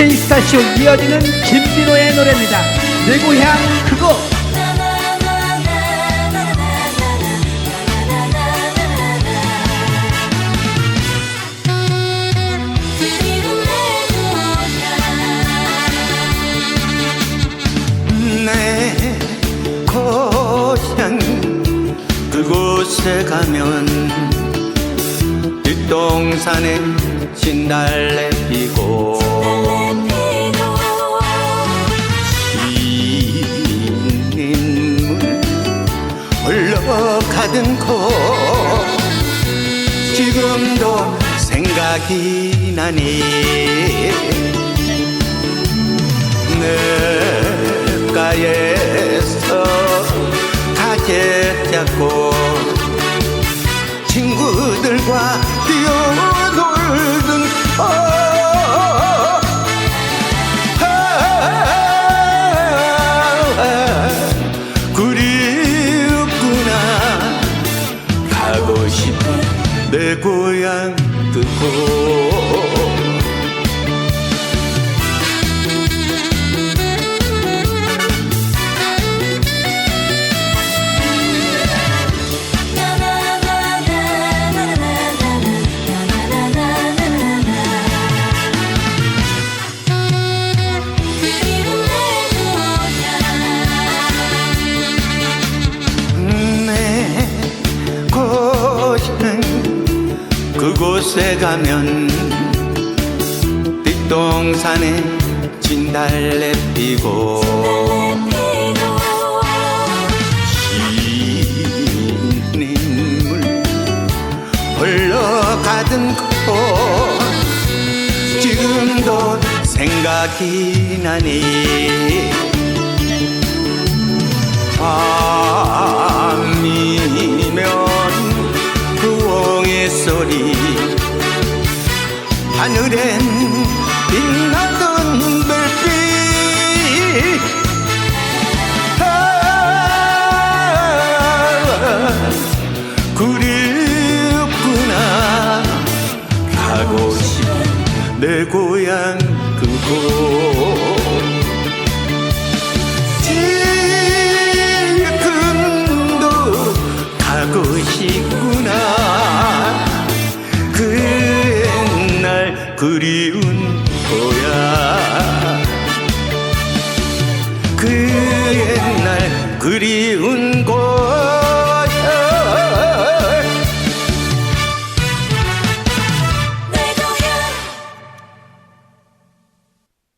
K스타쇼 이어지는 김민호의 노래입니다. 내 고향 고향 그곳에 가면 뒷동산에 진달래 피고 흘러가던 곳 지금도 생각이 나니. 냇가에서 가재 잡고 내 고향 그곳 곳에 가면 뒷동산에 진달래 피고 흰물 흘러가던 곳. 지금도 생각이 나니. 밤이면 부엉이 소리 하늘엔 빛나던 별빛 아, 그립구나. 가고 싶은 내 고향 그곳. 지금도 가고 싶구나 그리운 거야. 그 옛날 그리운 곳